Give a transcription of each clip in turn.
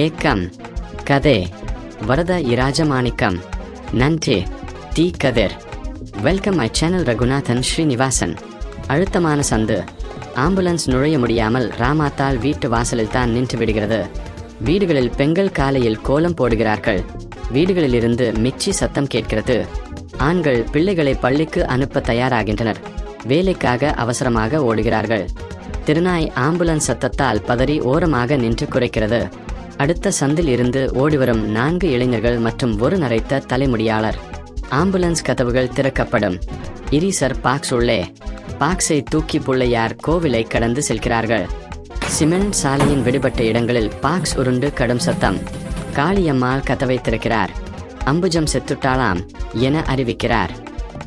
ஏக்கம் கதே வரத இராஜமாணிக்கம் நன்றி T Kathir. Welcome my channel Ragunathan Srinivasan. அழுத்தமான சந்து. ஆம்புலன்ஸ் நுழைய முடியாமல் ராமாத்தால் வீட்டு வாசலில் தான் நின்று விடுகிறது. வீடுகளில் பெண்கள் காலையில் கோலம் போடுகிறார்கள். வீடுகளிலிருந்து மிச்சி சத்தம் கேட்கிறது. ஆண்கள் பிள்ளைகளை பள்ளிக்கு அனுப்ப தயாராகின்றனர். வேலைக்காக அவசரமாக ஓடுகிறார்கள். திருநாய் ஆம்புலன்ஸ் சத்தத்தால் பதறி ஓரமாக நின்று குறைக்கிறது. அடுத்த சந்தில் இருந்து ஓடிவரும் நான்கு இளைஞர்கள் மற்றும் ஒரு நரைத்த தலைமுடியாளர். ஆம்புலன்ஸ் கதவுகள் திறக்கப்படும். இரிசர் பாக்ஸ் உள்ளே. பாக்ஸை தூக்கி புள்ளையார் கோவிலை கடந்து செல்கிறார்கள். சிமெண்ட் சாலையின் விடுபட்ட இடங்களில் பாக்ஸ் உருண்டு கடும் சத்தம். காளியம்மாள் கதவை திறக்கிறார். அம்புஜம் செத்துட்டாளாம் என அறிவிக்கிறார்.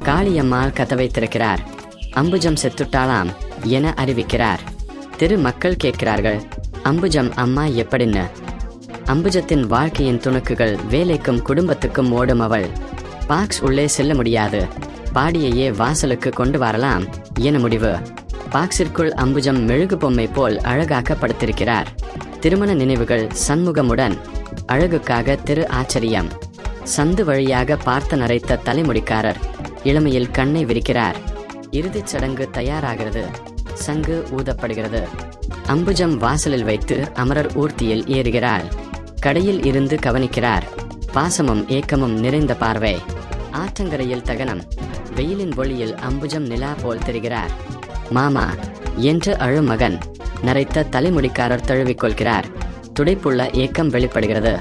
காளியம்மாள் கதவை திறக்கிறார். அம்புஜம் செத்துட்டாளாம் என அறிவிக்கிறார். திரு மக்கள் கேட்கிறார்கள். அம்புஜம் அம்மா எப்படின்னு? அம்புஜத்தின் வாழ்க்கையின் துணுக்குகள் வேலைக்கும் குடும்பத்துக்கும் ஓடும் அவள். பாக்ஸ் உள்ளே செல்ல முடியாது. பாடியையே வாசலுக்கு கொண்டு வரலாம் என முடிவு. பாக்ஸிற்குள் அம்புஜம் மெழுகு பொம்மை போல் அழகாக படுத்திருக்கிறார் திருமண நினைவுகள் சண்முகமுடன். அழகுக்காக திரு ஆச்சரியம். சந்து வழியாக பார்த்து நரைத்த தலைமுடிக்காரர் இளமையில் கண்ணை விரிக்கிறார். இறுதிச் சடங்கு தயாராகிறது. சங்கு ஊதப்படுகிறது. அம்புஜம் வாசலில் வைத்து அமரர் ஊர்த்தியில் ஏறுகிறாள். கடையில் இருந்து கவனிக்கிறார். பாசமும் ஏக்கமும் நிறைந்த பார்வை. ஆற்றங்கரையில் தகனம். வெயிலின் ஒளியில் அம்புஜம் நிலா போல் தெரிகிறார். மாமா என்று அழுமகன் நரைத்த தலைமுடிக்காரர் தழுவிக்கொள்கிறார். துடைப்புள்ள ஏக்கம் வெளிப்படுகிறது.